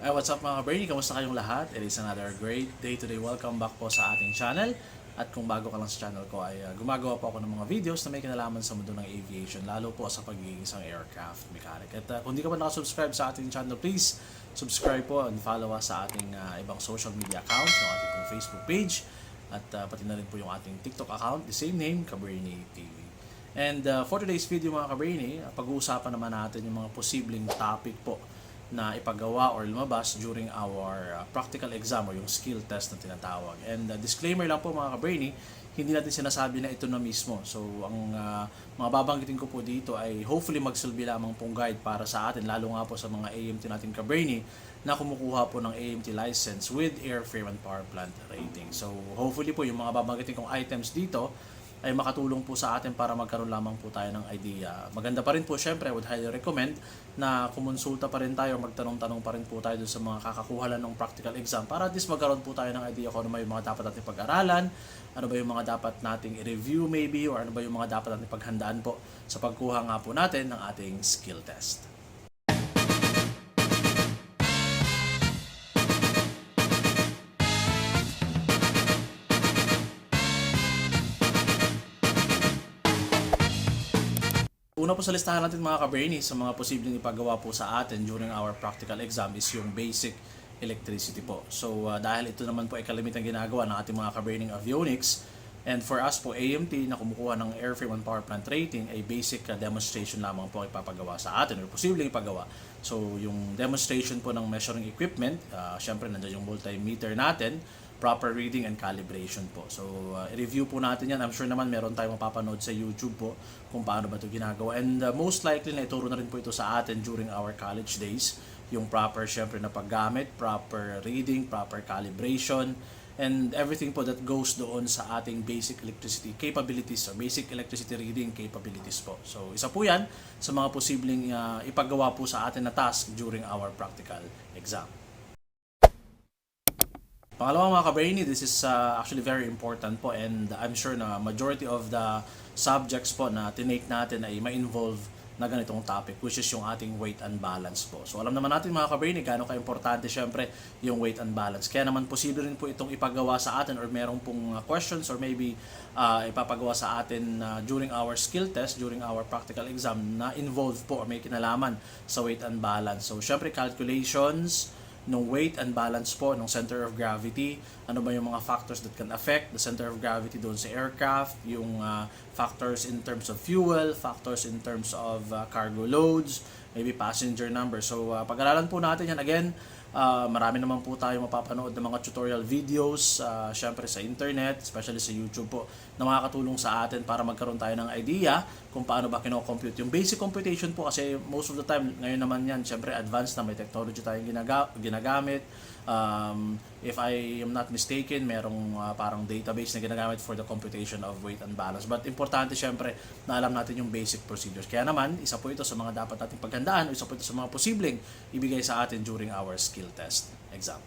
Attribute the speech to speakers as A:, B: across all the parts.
A: Hey, what's up mga ka-Brainy? Kamusta kayong lahat? It is another great day today. Welcome back po sa ating channel. At kung bago ka lang sa channel ko ay uh, gumagawa po ako ng mga videos na may kinalaman sa mundo ng aviation, lalo po sa pagiging isang aircraft mechanic. At uh, kung hindi ka pa nakasubscribe sa ating channel, please subscribe po and follow us sa ating uh, ibang social media accounts, yung ating Facebook page, at uh, pati na rin po yung ating TikTok account, the same name, Cabernet TV. And uh, for today's video mga Cabernet, pag-uusapan naman natin yung mga posibleng topic po na ipagawa or lumabas during our uh, practical exam o yung skill test na tinatawag. And uh, disclaimer lang po mga ka-brainy, hindi natin sinasabi na ito na mismo. So ang uh, mga babanggitin ko po dito ay hopefully magsilbi lamang pong guide para sa atin, lalo nga po sa mga AMT natin ka-brainy na kumukuha po ng AMT license with airframe and power plant rating. So hopefully po yung mga babanggitin kong items dito ay makatulong po sa atin para magkaroon lamang po tayo ng idea. Maganda pa rin po syempre, I would highly recommend na kumonsulta pa rin tayo, magtanong-tanong pa rin po tayo sa mga kakakuha lang ng practical exam para at least magkaroon po tayo ng idea kung ano ba yung mga dapat natin pag-aralan, ano ba yung mga dapat nating i-review maybe, or ano ba yung mga dapat natin paghandaan po sa pagkuha nga po natin ng ating skill test. Una po sa listahan natin mga ka-brainy sa mga posibleng ipagawa po sa atin during our practical exam is yung basic electricity po. So uh, dahil ito naman po ay kalimitan ginagawa ng ating mga ka-braining avionics and for us po AMT na kumukuha ng airframe and power plant rating ay basic uh, demonstration lamang po ang ipapagawa sa atin or posibleng ipagawa. So yung demonstration po ng measuring equipment, uh, syempre nandiyan yung multimeter natin, proper reading and calibration po. So, uh, i-review po natin yan. I'm sure naman meron tayong mapapanood sa YouTube po kung paano ba ito ginagawa. And uh, most likely na ituro na rin po ito sa atin during our college days. Yung proper, syempre, na paggamit, proper reading, proper calibration, and everything po that goes doon sa ating basic electricity capabilities or basic electricity reading capabilities po. So, isa po yan sa mga posibleng uh, ipagawa po sa atin na task during our practical exam. Pangalawa mga ka-brainy, this is uh, actually very important po and I'm sure na majority of the subjects po na tinake natin ay ma-involve na ganitong topic which is yung ating weight and balance po. So alam naman natin mga ka-brainy gaano ka-importante syempre yung weight and balance. Kaya naman posible rin po itong ipagawa sa atin or merong pong uh, questions or maybe uh, ipapagawa sa atin uh, during our skill test, during our practical exam na involved po or may kinalaman sa weight and balance. So syempre calculations, ng weight and balance po ng center of gravity. Ano ba yung mga factors that can affect the center of gravity doon sa aircraft, yung uh, factors in terms of fuel, factors in terms of uh, cargo loads, maybe passenger number. So uh, pag-aralan po natin yan again, uh, marami naman po tayo mapapanood ng mga tutorial videos, uh, syempre sa internet, especially sa YouTube po, na makakatulong sa atin para magkaroon tayo ng idea kung paano ba kino-compute. Yung basic computation po kasi most of the time, ngayon naman yan, syempre advanced na may technology tayong ginaga- ginagamit. Um, if I am not mistaken, merong uh, parang database na ginagamit for the computation of weight and balance. But importante syempre na alam natin yung basic procedures. Kaya naman, isa po ito sa mga dapat nating paghandaan o isa po ito sa mga posibleng ibigay sa atin during our skill test exam.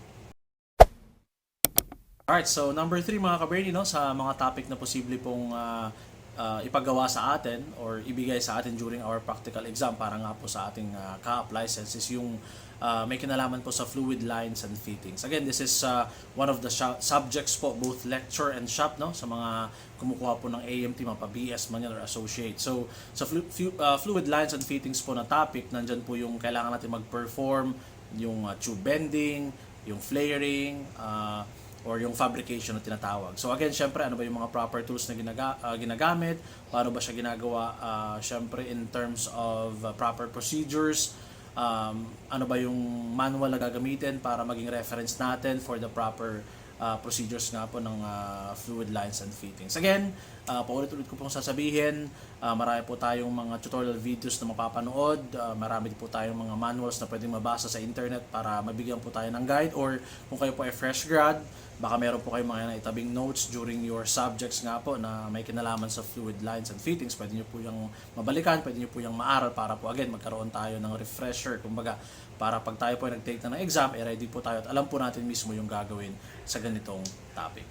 A: Alright, so number 3 mga ka-brainy, no, sa mga topic na posible pong uh, uh, ipagawa sa atin or ibigay sa atin during our practical exam para nga po sa ating uh, CAAP license is yung uh, may kinalaman po sa fluid lines and fittings. Again, this is uh, one of the subjects po, both lecture and shop, no? Sa mga kumukuha po ng AMT, mga pa-BS man yan or associate. So, sa flu- fu- uh, fluid lines and fittings po na topic, nandyan po yung kailangan natin mag-perform, yung uh, tube bending, yung flaring, uh, or yung fabrication na tinatawag. So again, syempre, ano ba yung mga proper tools na ginaga, uh, ginagamit? Paano ba siya ginagawa? Uh, syempre, in terms of uh, proper procedures, um, ano ba yung manual na gagamitin para maging reference natin for the proper uh, procedures nga po ng uh, fluid lines and fittings. Again, uh, paulit-ulit ko pong sasabihin, uh, marami po tayong mga tutorial videos na mapapanood, uh, marami po tayong mga manuals na pwedeng mabasa sa internet para mabigyan po tayo ng guide or kung kayo po ay fresh grad, baka meron po kayong mga naitabing notes during your subjects nga po na may kinalaman sa fluid lines and fittings. Pwede nyo po yung mabalikan, pwede nyo po yung maaral para po again magkaroon tayo ng refresher. Kumbaga, para pag tayo po ay nag-take na ng exam, eh ready po tayo at alam po natin mismo yung gagawin sa ganitong topic.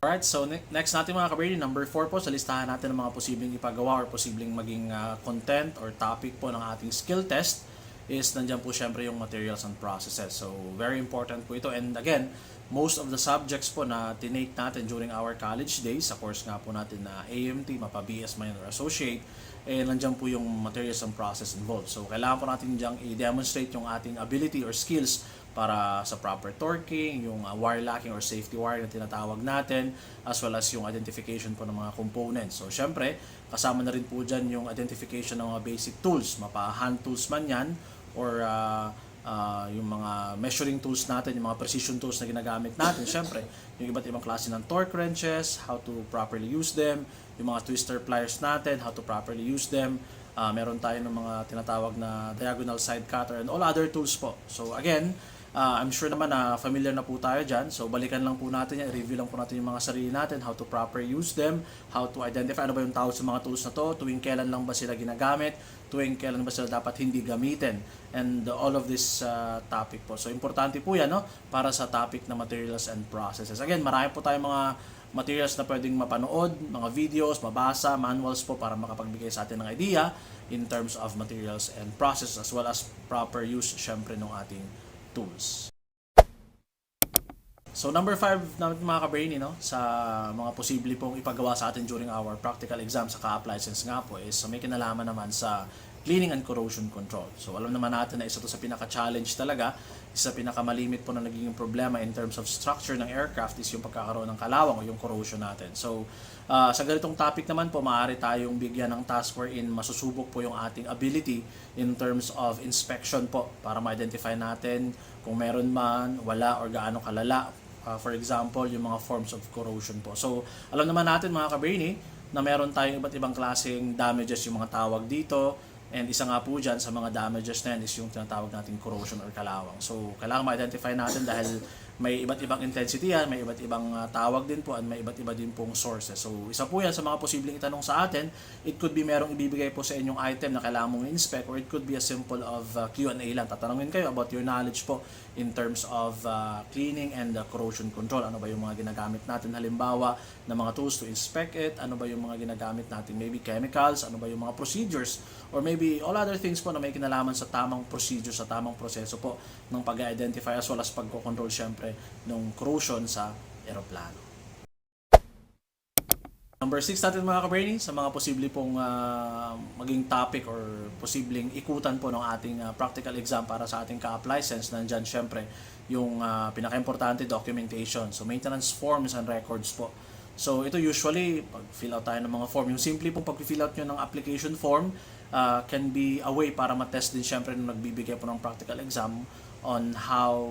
A: Alright, so ne- next natin mga kaberny, number 4 po sa listahan natin ng mga posibleng ipagawa or posibleng maging uh, content or topic po ng ating skill test is nandyan po syempre yung materials and processes. So, very important po ito. And again, most of the subjects po na tinake natin during our college days, sa course nga po natin na AMT, mapa BS Minor Associate, eh nandiyan po yung materials and process involved. So, kailangan po natin diyang i-demonstrate yung ating ability or skills para sa proper torquing, yung uh, wire locking or safety wire na tinatawag natin, as well as yung identification po ng mga components. So, syempre, kasama na rin po dyan yung identification ng mga basic tools, mapa hand tools man yan, or uh, uh, yung mga measuring tools natin, yung mga precision tools na ginagamit natin. Syempre, yung iba't ibang klase ng torque wrenches, how to properly use them, yung mga twister pliers natin, how to properly use them. Uh, meron tayo ng mga tinatawag na diagonal side cutter and all other tools po. So again, uh, I'm sure naman na familiar na po tayo dyan. So balikan lang po natin yan, review lang po natin yung mga sarili natin, how to properly use them, how to identify ano ba yung tawag sa mga tools na to, tuwing kailan lang ba sila ginagamit, tuwing kailan ba sila dapat hindi gamitin, and all of this uh, topic po. So importante po yan no, para sa topic na materials and processes. Again, marami po tayong mga materials na pwedeng mapanood, mga videos, mabasa, manuals po para makapagbigay sa atin ng idea in terms of materials and process as well as proper use syempre ng ating tools. So number 5 natin mga ka-brainy no, sa mga posible pong ipagawa sa atin during our practical exam sa ka-app license nga po is may kinalaman naman sa cleaning and corrosion control. So alam naman natin na isa to sa pinaka-challenge talaga, isa sa pinaka-malimit po na nagiging problema in terms of structure ng aircraft is yung pagkakaroon ng kalawang o yung corrosion natin. So uh, sa ganitong topic naman po, maaari tayong bigyan ng task wherein masusubok po yung ating ability in terms of inspection po para ma-identify natin kung meron man, wala, or gaano kalala. Uh, for example, yung mga forms of corrosion po. So, alam naman natin mga ka-brainy na meron tayong iba't ibang klaseng damages yung mga tawag dito. And isa nga po dyan sa mga damages na yan is yung tinatawag nating corrosion or kalawang. So, kailangan ma-identify natin dahil may iba't ibang intensity yan, may iba't ibang uh, tawag din po, at may iba't iba din pong sources. So, isa po yan sa mga posibleng itanong sa atin. It could be merong ibibigay po sa inyong item na kailangan mong inspect or it could be a simple of uh, Q&A lang. Tatanungin kayo about your knowledge po in terms of uh, cleaning and uh, corrosion control. Ano ba yung mga ginagamit natin halimbawa na mga tools to inspect it? Ano ba yung mga ginagamit natin? Maybe chemicals? Ano ba yung mga procedures? Or maybe all other things po na may kinalaman sa tamang procedure, sa tamang proseso po ng pag-identify as well as pagko-control syempre ng corrosion sa eroplano. Number 6 natin mga ka-brainy, sa mga posible pong uh, maging topic or posibleng ikutan po ng ating uh, practical exam para sa ating ka-app license, nandyan syempre yung uh, pinaka-importante documentation. So maintenance forms and records po. So ito usually, pag fill out tayo ng mga form, yung simple pong pag-fill out nyo ng application form uh, can be a way para matest din syempre nung nagbibigay po ng practical exam on how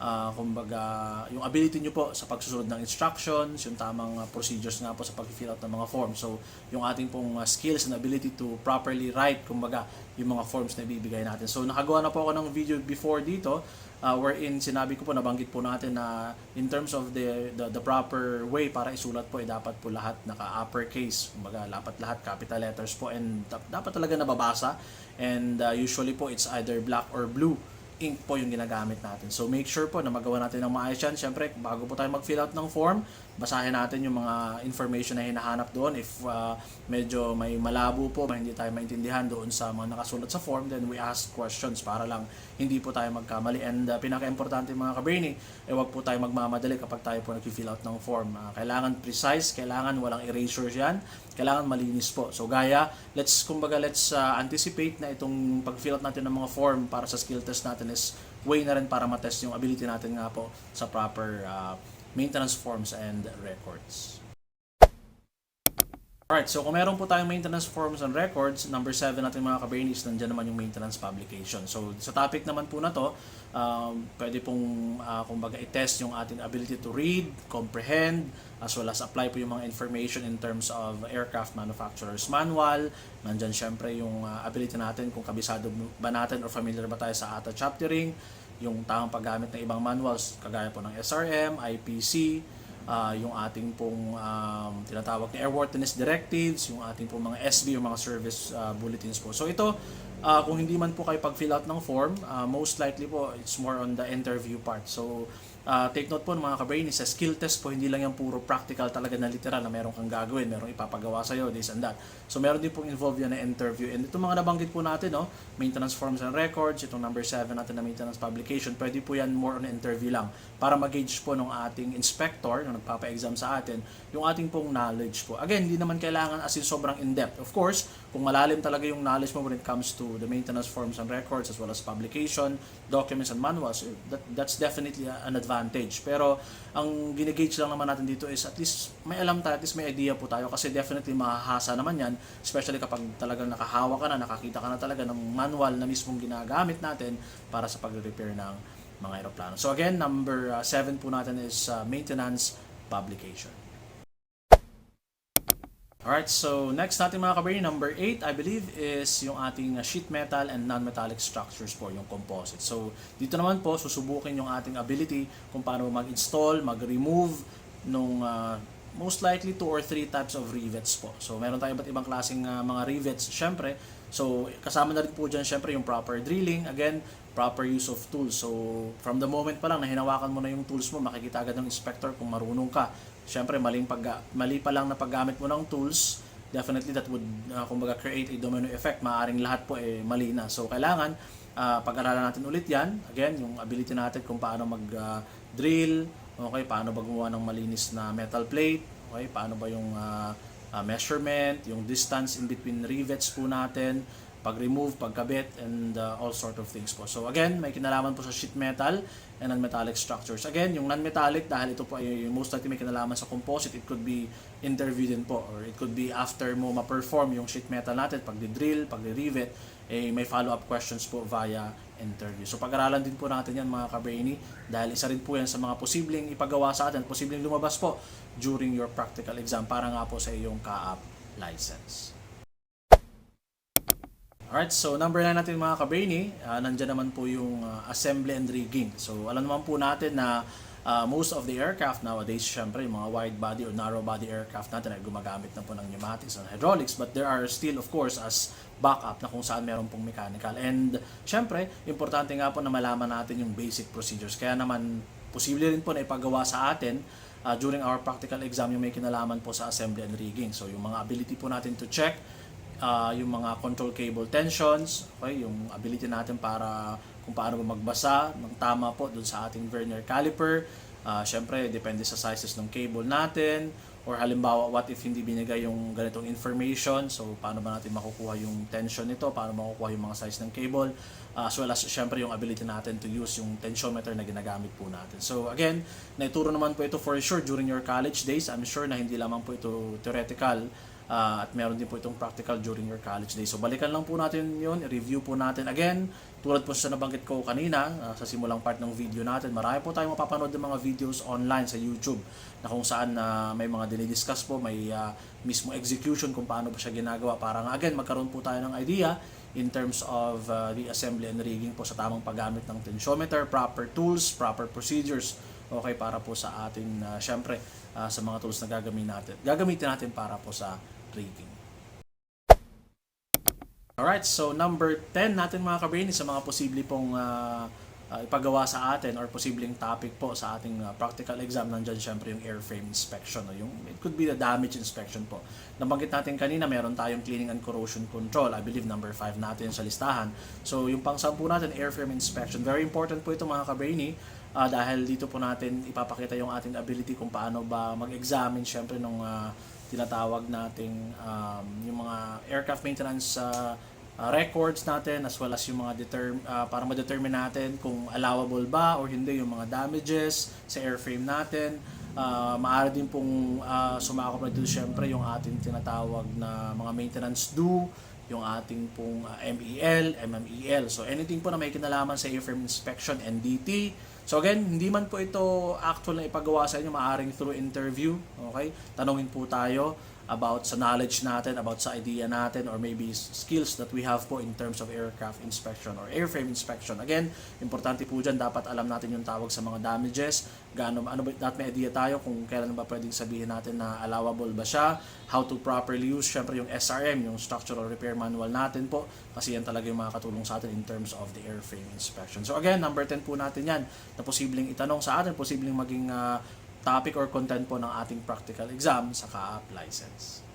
A: uh, kumbaga, yung ability nyo po sa pagsusunod ng instructions, yung tamang uh, procedures nga po sa pag-fill out ng mga forms. So, yung ating pong uh, skills and ability to properly write, kumbaga, yung mga forms na ibibigay natin. So, nakagawa na po ako ng video before dito, uh, wherein sinabi ko po, nabanggit po natin na in terms of the, the, the proper way para isulat po, eh, dapat po lahat naka-uppercase. Kumbaga, dapat lahat capital letters po and dapat talaga nababasa. And uh, usually po, it's either black or blue ink po yung ginagamit natin. So make sure po na magawa natin ng maayos yan. Siyempre, bago po tayo mag-fill out ng form, basahin natin yung mga information na hinahanap doon. If uh, medyo may malabo po, hindi tayo maintindihan doon sa mga nakasulat sa form, then we ask questions para lang hindi po tayo magkamali. And uh, pinaka-importante mga ka-brainy, eh wag po tayo magmamadali kapag tayo po nag-fill out ng form. Uh, kailangan precise, kailangan walang erasures yan, kailangan malinis po. So gaya, let's kumbaga let's uh, anticipate na itong pag-fill out natin ng mga form para sa skill test natin is way na rin para matest yung ability natin nga po sa proper uh, maintenance forms and records. Alright, so kung meron po tayong maintenance forms and records, number 7 natin mga ka-brainies, nandiyan naman yung maintenance publication. So sa topic naman po na to, um, pwede pong uh, kumbaga i-test yung ating ability to read, comprehend, as well as apply po yung mga information in terms of aircraft manufacturer's manual. Nandiyan syempre yung uh, ability natin kung kabisado ba natin or familiar ba tayo sa ATA chaptering, yung tamang paggamit ng ibang manuals kagaya po ng SRM, IPC, uh, yung ating pong um, tinatawag na airworthiness directives, yung ating pong mga SB, yung mga service uh, bulletins po. So ito, uh, kung hindi man po kayo pag-fill out ng form, uh, most likely po it's more on the interview part. So Ah, take note po mga kabrainy, sa skill test po, hindi lang yan puro practical talaga na literal na meron kang gagawin, meron ipapagawa sa'yo, this and that. So meron din pong involved yan na interview. And itong mga nabanggit po natin, no, maintenance forms and records, itong number 7 natin na maintenance publication, pwede po yan more on interview lang para mag-gauge po ng ating inspector, na nagpapa-exam sa atin, yung ating pong knowledge po. Again, hindi naman kailangan as in sobrang in-depth. Of course, kung malalim talaga yung knowledge mo when it comes to the maintenance forms and records as well as publication, documents and manuals, eh, that, that's definitely an advantage. Pero ang ginigage lang naman natin dito is at least may alam tayo, at least may idea po tayo kasi definitely mahahasa naman yan, especially kapag talagang nakahawa ka na, nakakita ka na talaga ng manual na mismong ginagamit natin para sa pag-repair ng mga aeroplano. So again, number 7 po natin is uh, maintenance publication. Alright, so next natin mga kabari, number 8 I believe is yung ating uh, sheet metal and non-metallic structures po, yung composite. So dito naman po, susubukin yung ating ability kung paano mag-install, mag-remove nung uh, most likely 2 or 3 types of rivets po. So meron tayong iba't ibang klaseng uh, mga rivets, syempre. So kasama na rin po dyan syempre yung proper drilling, again, proper use of tools. So from the moment pa lang na hinawakan mo na yung tools mo, makikita agad ng inspector kung marunong ka. Syempre, maling pag mali pa lang na paggamit mo ng tools, definitely that would uh, kumbaga create a domino effect. Maaring lahat po eh mali na. So kailangan uh, pag-aralan natin ulit 'yan. Again, yung ability natin kung paano mag uh, drill, okay, paano ba gumawa ng malinis na metal plate, okay, paano ba yung uh, uh, measurement, yung distance in between rivets po natin, pag-remove, pagkabit, and uh, all sort of things po. So again, may kinalaman po sa sheet metal and non-metallic structures. Again, yung non-metallic, dahil ito po ay most likely may kinalaman sa composite, it could be interview din po, or it could be after mo ma-perform yung sheet metal natin, pag drill pag rivet eh, may follow-up questions po via interview. So pag-aralan din po natin yan mga kabrainy dahil isa rin po yan sa mga posibleng ipagawa sa atin, posibleng lumabas po during your practical exam para nga po sa iyong ka-app license. Alright, so number 9 natin mga kabrainy, uh, nandyan naman po yung uh, assembly and rigging. So alam naman po natin na uh, most of the aircraft nowadays, syempre yung mga wide body or narrow body aircraft natin ay gumagamit na po ng pneumatics and hydraulics but there are still of course as backup na kung saan meron pong mechanical. And syempre, importante nga po na malaman natin yung basic procedures. Kaya naman, posible rin po na ipagawa sa atin uh, during our practical exam yung may kinalaman po sa assembly and rigging. So yung mga ability po natin to check uh, yung mga control cable tensions, okay, yung ability natin para kung paano ba magbasa ng tama po dun sa ating vernier caliper. Uh, Siyempre, depende sa sizes ng cable natin. Or halimbawa, what if hindi binigay yung ganitong information? So, paano ba natin makukuha yung tension nito? Paano makukuha yung mga size ng cable? Uh, as well as, syempre, yung ability natin to use yung tensiometer na ginagamit po natin. So, again, naituro naman po ito for sure during your college days. I'm sure na hindi lamang po ito theoretical Uh, at meron din po itong practical during your college days. So balikan lang po natin yun, review po natin again. Tulad po sa nabanggit ko kanina, uh, sa simulang part ng video natin, marami po tayong mapapanood ng mga videos online sa YouTube na kung saan uh, may mga dinidiscuss po, may uh, mismo execution kung paano po siya ginagawa para nga again magkaroon po tayo ng idea in terms of uh, the assembly and rigging po sa tamang paggamit ng tensiometer, proper tools, proper procedures okay para po sa ating uh, syempre uh, sa mga tools na gagamitin natin. Gagamitin natin para po sa rigging. Alright, so number 10 natin mga kabrini sa mga posible pong uh, uh, ipagawa sa atin or posibleng topic po sa ating uh, practical exam nandyan syempre yung airframe inspection no? yung, it could be the damage inspection po nabanggit natin kanina meron tayong cleaning and corrosion control I believe number 5 natin sa listahan so yung pang sampu natin airframe inspection very important po ito mga kabrainy uh, dahil dito po natin ipapakita yung ating ability kung paano ba mag-examine syempre ng uh, tinatawag nating um, yung mga aircraft maintenance uh, uh, records natin as well as yung mga determ uh, para ma-determine natin kung allowable ba or hindi yung mga damages sa airframe natin. Uh, maaari din pong uh, sumakop na dito syempre yung ating tinatawag na mga maintenance due, yung ating pong uh, MEL, MMEL. So anything po na may kinalaman sa airframe inspection, NDT. So again, hindi man po ito actual na ipagawa sa inyo, maaring through interview. Okay? Tanungin po tayo about sa knowledge natin, about sa idea natin, or maybe skills that we have po in terms of aircraft inspection or airframe inspection. Again, importante po dyan, dapat alam natin yung tawag sa mga damages, gaano, ano ba, dapat may idea tayo kung kailan ba pwedeng sabihin natin na allowable ba siya, how to properly use, syempre yung SRM, yung Structural Repair Manual natin po, kasi yan talaga yung makakatulong sa atin in terms of the airframe inspection. So again, number 10 po natin yan, na posibleng itanong sa atin, posibleng maging ah, topic or content po ng ating practical exam sa CAAP license.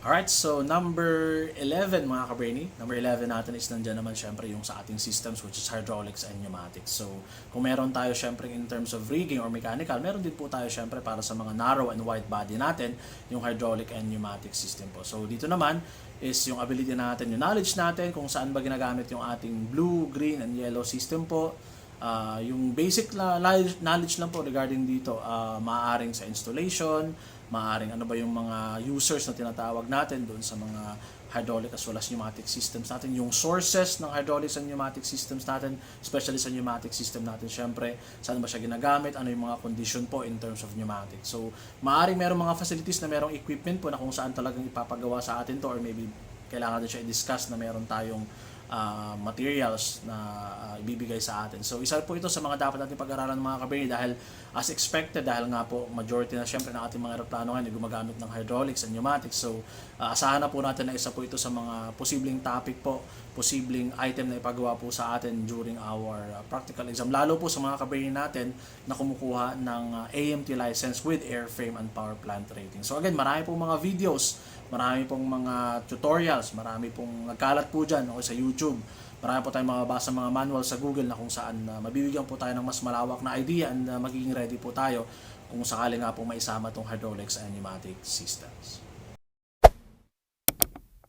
A: Alright, so number 11 mga ka-brainy. Number 11 natin is nandyan naman syempre yung sa ating systems which is hydraulics and pneumatics. So kung meron tayo syempre in terms of rigging or mechanical, meron din po tayo syempre para sa mga narrow and wide body natin, yung hydraulic and pneumatic system po. So dito naman is yung ability natin, yung knowledge natin kung saan ba ginagamit yung ating blue, green, and yellow system po. Ah, yung basic la- knowledge lang po regarding dito, ah, maaaring sa installation, maaaring ano ba yung mga users na tinatawag natin doon sa mga hydraulic as well as pneumatic systems natin, yung sources ng hydraulics and pneumatic systems natin, especially sa pneumatic system natin, syempre, saan ba siya ginagamit, ano yung mga condition po in terms of pneumatic. So, maaaring merong mga facilities na merong equipment po na kung saan talagang ipapagawa sa atin to or maybe kailangan din siya i-discuss na meron tayong ah, materials na ah, ibibigay sa atin. So isa po ito sa mga dapat natin pag-aralan ng mga kabini dahil as expected dahil nga po majority na syempre ng ating mga aeroplano ngayon ay gumagamit ng hydraulics and pneumatics. So ah, asahan na po natin na isa po ito sa mga posibleng topic po, posibleng item na ipagawa po sa atin during our ah, practical exam. Lalo po sa mga kabini natin na kumukuha ng ah, AMT license with airframe and power plant rating. So again, marami pong mga videos Marami pong mga tutorials, marami pong nagkalat po dyan o sa YouTube. Marami po tayong mababasa mga manual sa Google na kung saan uh, mabibigyan po tayo ng mas malawak na idea and uh, magiging ready po tayo kung sakali nga po maisama itong hydraulics and pneumatic systems.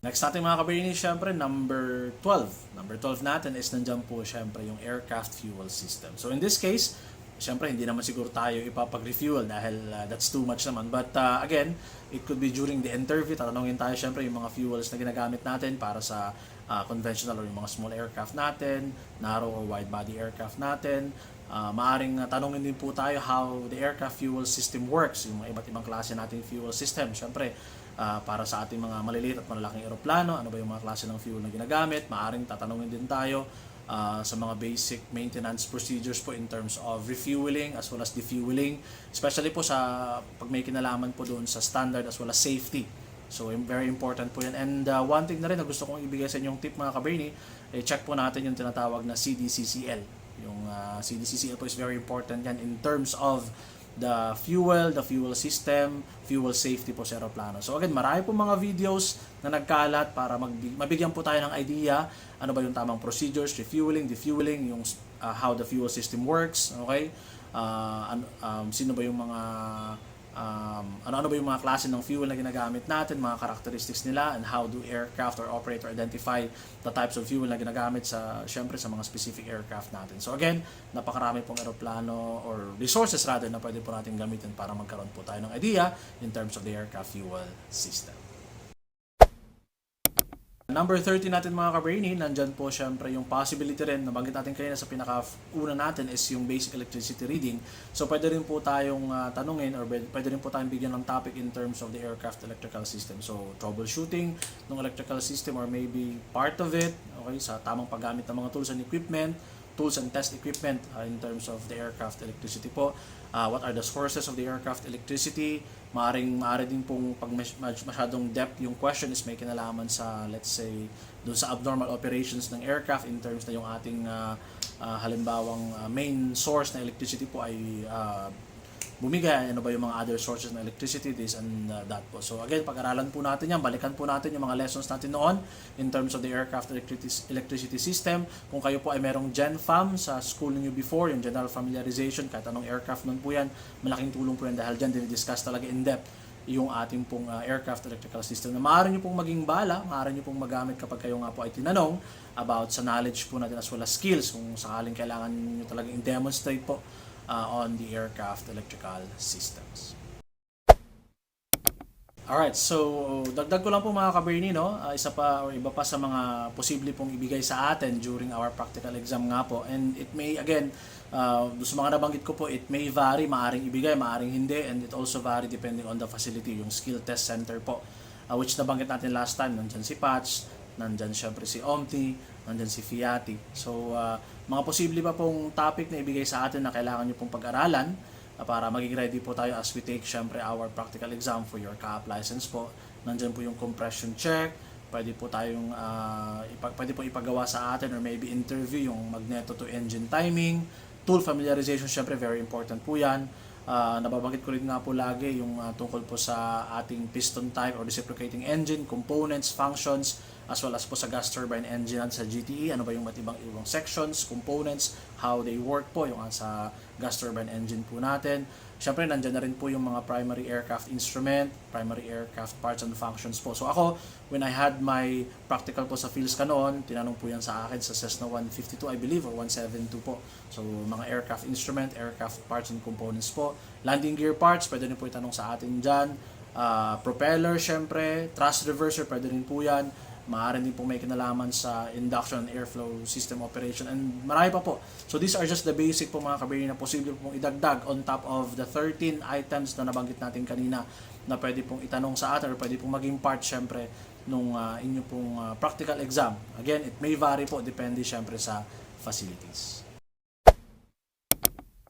A: Next natin mga kabini, syempre number 12. Number 12 natin is nandyan po syempre yung aircraft fuel system. So in this case, syempre hindi naman siguro tayo ipapag-refuel dahil uh, that's too much naman. But uh, again, it could be during the interview, tatanungin tayo syempre yung mga fuels na ginagamit natin para sa uh, conventional or yung mga small aircraft natin, narrow or wide body aircraft natin. Uh, maaring uh, tanungin din po tayo how the aircraft fuel system works, yung mga iba't ibang klase nating fuel system. Syempre, uh, para sa ating mga maliliit at malalaking eroplano, ano ba yung mga klase ng fuel na ginagamit. Maaring tatanungin din tayo uh, sa mga basic maintenance procedures po in terms of refueling as well as defueling. Especially po sa pag may kinalaman po doon sa standard as well as safety. So very important po yan. And uh, one thing na rin na gusto kong ibigay sa inyong tip mga kaberni, eh, check po natin yung tinatawag na CDCCL. Yung uh, CDCCL po is very important yan in terms of the fuel, the fuel system, fuel safety po sa aeroplano. So again, marami po mga videos na nagkalat para magbi- mabigyan po tayo ng idea ano ba yung tamang procedures, refueling, defueling, yung uh, how the fuel system works, okay? Uh, um, sino ba yung mga um, ano-ano ba yung mga klase ng fuel na ginagamit natin, mga characteristics nila, and how do aircraft or operator identify the types of fuel na ginagamit sa, syempre, sa mga specific aircraft natin. So again, napakarami pong aeroplano or resources rather na pwede po natin gamitin para magkaroon po tayo ng idea in terms of the aircraft fuel system. Number 30 natin mga ka-brainy, nandyan po syempre yung possibility rin, nabanggit natin kanina sa pinaka-una natin is yung basic electricity reading. So pwede rin po tayong uh, tanungin or pwede rin po tayong bigyan ng topic in terms of the aircraft electrical system. So troubleshooting ng electrical system or maybe part of it, okay, sa tamang paggamit ng mga tools and equipment, tools and test equipment uh, in terms of the aircraft electricity po. Uh, what are the sources of the aircraft electricity? Maaring, maaari din pong pag mas- mas- masyadong depth yung question is may kinalaman sa, let's say, dun sa abnormal operations ng aircraft in terms na yung ating uh, uh, halimbawang uh, main source na electricity po ay uh, bumigay, ano ba yung mga other sources ng electricity, this and uh, that po. So again, pag-aralan po natin yan, balikan po natin yung mga lessons natin noon in terms of the aircraft electricity, system. Kung kayo po ay merong GenFam sa school niyo before, yung general familiarization, kahit anong aircraft nun po yan, malaking tulong po yan dahil dyan dinidiscuss talaga in depth yung ating pong uh, aircraft electrical system na maaari nyo pong maging bala, maaari nyo pong magamit kapag kayo nga po ay tinanong about sa knowledge po natin as well as skills kung sakaling kailangan nyo talagang i-demonstrate po uh, on the aircraft electrical systems. Alright, so dagdag ko lang po mga ka-Bernie, no? Ah, isa pa or iba pa sa mga posible pong ibigay sa atin during our practical exam nga po. And it may, again, uh, sa mga nabanggit ko po, it may vary, maaring ibigay, maaring hindi, and it also vary depending on the facility, yung skill test center po. Ah, which nabanggit natin last time, nandyan si Patch, nandyan syempre si Omti, nandyan si Fiati. So, ah, mga posible pa pong topic na ibigay sa atin na kailangan nyo pong pag-aralan uh, para maging ready po tayo as we take syempre our practical exam for your CAP license po. Nandyan po yung compression check, pwede po tayong uh, ipa, pwede po ipagawa sa atin or maybe interview yung magneto to engine timing, tool familiarization syempre very important po yan. Uh, nababanggit ko rin nga po lagi yung uh, tungkol po sa ating piston type or reciprocating engine, components, functions, as well as po sa gas turbine engine at sa GTE, ano ba yung iba't ibang sections, components, how they work po yung sa gas turbine engine po natin. Siyempre, nandyan na rin po yung mga primary aircraft instrument, primary aircraft parts and functions po. So ako, when I had my practical po sa fields ka noon, tinanong po yan sa akin sa Cessna 152, I believe, or 172 po. So mga aircraft instrument, aircraft parts and components po. Landing gear parts, pwede rin po itanong sa atin dyan. Uh, propeller, syempre, thrust reverser, pwede rin po yan maaari din po may kinalaman sa induction airflow system operation and marami pa po. So these are just the basic po mga kabiri na posible pong idagdag on top of the 13 items na nabanggit natin kanina na pwede pong itanong sa atin or pwede pong maging part syempre nung uh, inyo pong uh, practical exam. Again, it may vary po depende syempre sa facilities.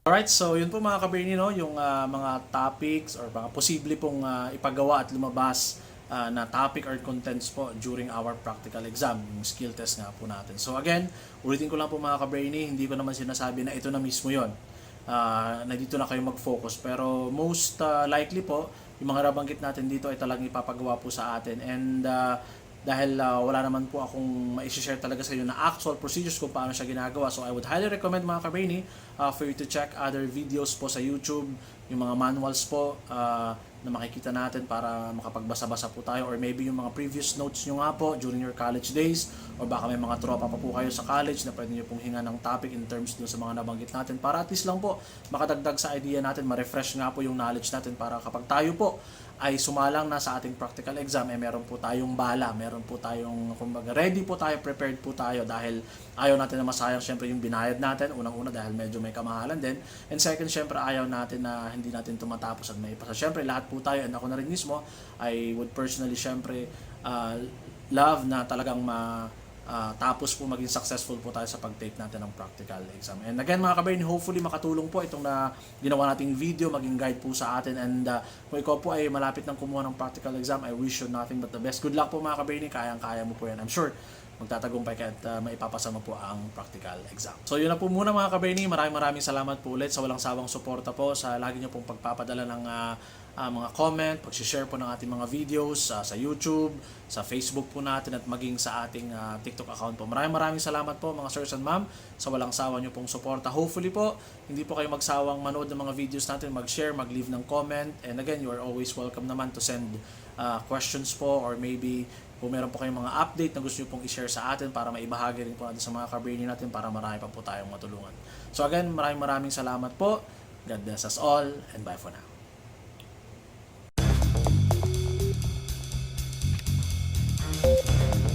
A: Alright, so yun po mga kabirni, no, yung uh, mga topics or mga posible pong uh, ipagawa at lumabas uh, na topic or contents po during our practical exam, yung skill test nga po natin. So again, ulitin ko lang po mga ka-brainy, hindi ko naman sinasabi na ito na mismo yon uh, na dito na kayo mag-focus. Pero most uh, likely po, yung mga nabanggit natin dito ay talagang ipapagawa po sa atin. And uh, dahil uh, wala naman po akong ma-share talaga sa inyo na actual procedures kung paano siya ginagawa. So I would highly recommend mga ka-brainy uh, for you to check other videos po sa YouTube, yung mga manuals po, uh, na makikita natin para makapagbasa-basa po tayo or maybe yung mga previous notes nyo nga po during your college days or baka may mga tropa pa po kayo sa college na pwede nyo pong hinga ng topic in terms dun sa mga nabanggit natin para at least lang po makadagdag sa idea natin, ma-refresh nga po yung knowledge natin para kapag tayo po ay sumalang na sa ating practical exam, eh meron po tayong bala, meron po tayong, kumbaga, ready po tayo, prepared po tayo dahil ayaw natin na masayang syempre yung binayad natin, unang-una dahil medyo may kamahalan din, and second, syempre ayaw natin na hindi natin tumatapos at may pasa. Syempre, lahat po tayo, and ako na rin mismo, I would personally, syempre, uh, love na talagang ma uh, tapos po maging successful po tayo sa pag-take natin ng practical exam. And again mga kabayan, hopefully makatulong po itong na ginawa nating video, maging guide po sa atin. And uh, kung ikaw po ay malapit ng kumuha ng practical exam, I wish you nothing but the best. Good luck po mga kabayan, kayang-kaya mo po yan. I'm sure magtatagumpay ka at uh, maipapasa mo po ang practical exam. So yun na po muna mga kabayan, maraming maraming salamat po ulit sa walang sawang suporta po sa lagi niyo pong pagpapadala ng uh, uh, mga comment, pag-share po ng ating mga videos uh, sa YouTube, sa Facebook po natin at maging sa ating uh, TikTok account po. Maraming maraming salamat po mga sirs and ma'am sa walang sawa nyo pong suporta. Hopefully po, hindi po kayo magsawang manood ng mga videos natin, mag-share, mag-leave ng comment. And again, you are always welcome naman to send uh, questions po or maybe kung meron po kayong mga update na gusto nyo pong i-share sa atin para maibahagi rin po natin sa mga kabrainy natin para marami pa po tayong matulungan. So again, maraming maraming salamat po. God bless us all and bye for now. Thank you.